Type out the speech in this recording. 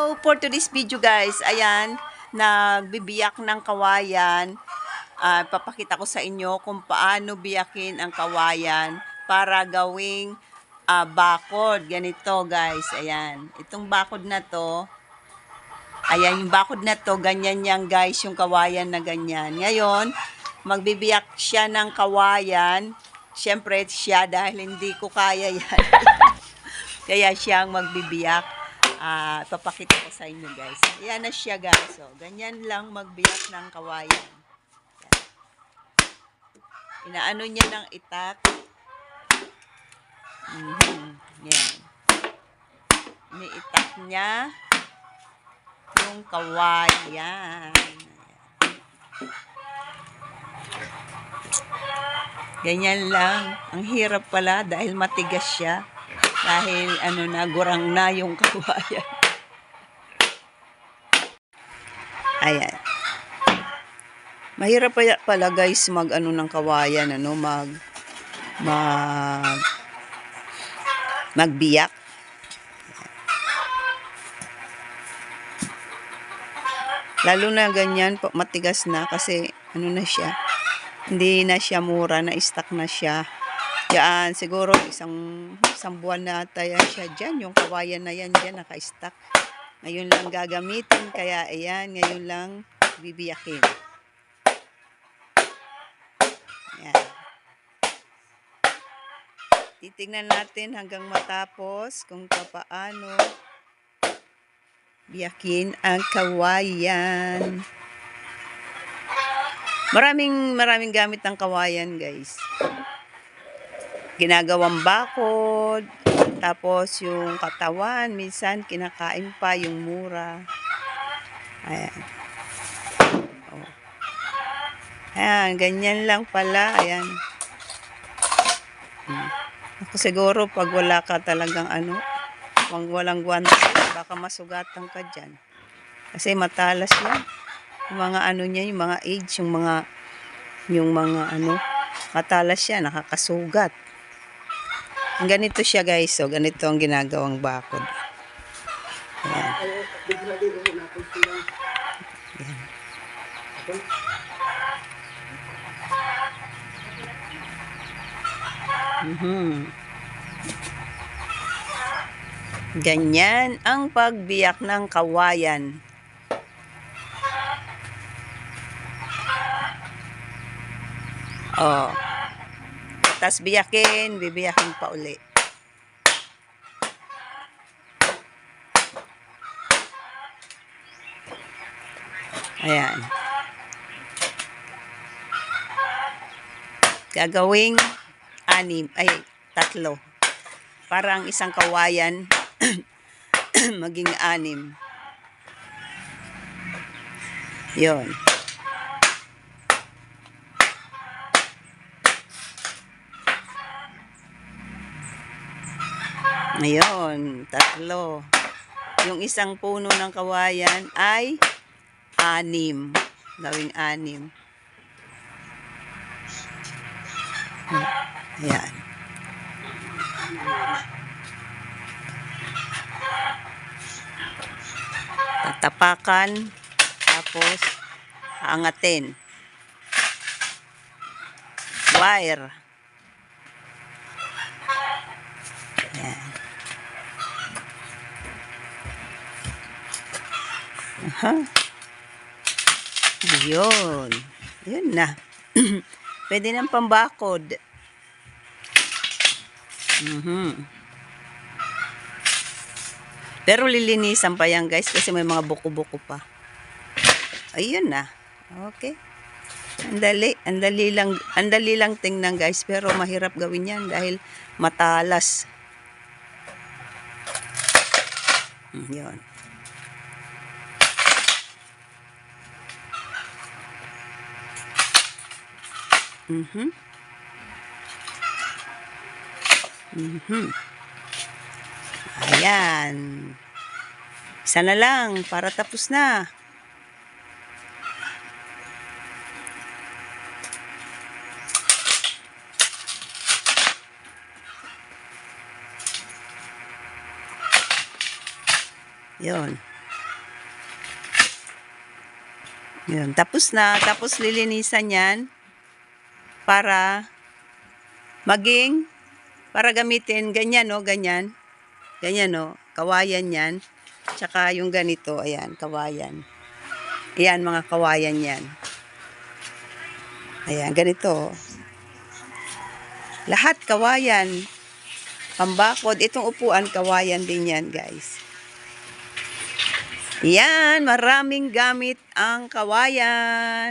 So, for today's video guys, ayan, nagbibiyak ng kawayan. Ah, papakita ko sa inyo kung paano biyakin ang kawayan para gawing ah, bakod. Ganito guys, ayan. Itong bakod na to, ayan yung bakod na to, ganyan yan guys, yung kawayan na ganyan. Ngayon, magbibiyak siya ng kawayan. Siyempre, siya dahil hindi ko kaya yan. Kaya siyang magbibiyak. Ah, papakita ko sa inyo guys. Ayan na siya guys. So, ganyan lang magbiyak ng kawayan. Yan. Inaano niya ng itak. Mhm. Yan. Iniitak niya yung kawayan. Ganyan lang. Ang hirap pala dahil matigas siya. Dahil ano na, gurang na yung kawayan. Ayan. Mahirap pa pala guys mag ano ng kawayan, ano, mag mag magbiyak. Lalo na ganyan, matigas na kasi ano na siya, hindi na siya mura, na-stuck na siya. Diyan, siguro isang, isang buwan na tayo siya dyan. Yung kawayan na yan dyan, naka-stuck. Ngayon lang gagamitin, kaya ayan, ngayon lang bibiyakin. Ayan. Titingnan natin hanggang matapos kung paano biyakin ang kawayan. Maraming maraming gamit ng kawayan, guys ginagawang bakod, tapos yung katawan, minsan kinakain pa yung mura. Ayan. Oh. Ayan, ganyan lang pala. Ayan. Hmm. Ako siguro pag wala ka talagang ano, wag walang guwantes, baka masugatan ka dyan. Kasi matalas yan. Yung mga ano niya, yung mga age, yung mga, yung mga ano, matalas siya, nakakasugat. Ganito siya guys, so ganito ang ginagawang bakod. Ayan. Ganyan ang pagbiyak ng kawayan. Oh. Tapos biyakin, bibiyakin pa uli. Ayan. Gagawing anim, ay tatlo. Para ang isang kawayan maging anim. Yon. Ngayon, tatlo. Yung isang puno ng kawayan ay anim. Gawing anim. Ayan. Tatapakan. Tapos, aangatin. Wire. Aha. Ayun. Ayun na. Pwede ng pambakod. Mhm. Pero lilinisan pa yan guys kasi may mga buko-buko pa. Ayun na. Okay. Andali, andali lang, andali lang tingnan guys, pero mahirap gawin yan dahil matalas. Hmm, Yun. Mhm. Mhm. Ayan. Isa na lang para tapos na. Yun. Yun, tapos na. Tapos lilinisan yan para maging, para gamitin, ganyan, no, ganyan. Ganyan, no, kawayan yan. Tsaka yung ganito, ayan, kawayan. Ayan, mga kawayan yan. Ayan, ganito. Lahat kawayan. Pambakod. Itong upuan, kawayan din yan, guys. Yan, maraming gamit ang kawayan.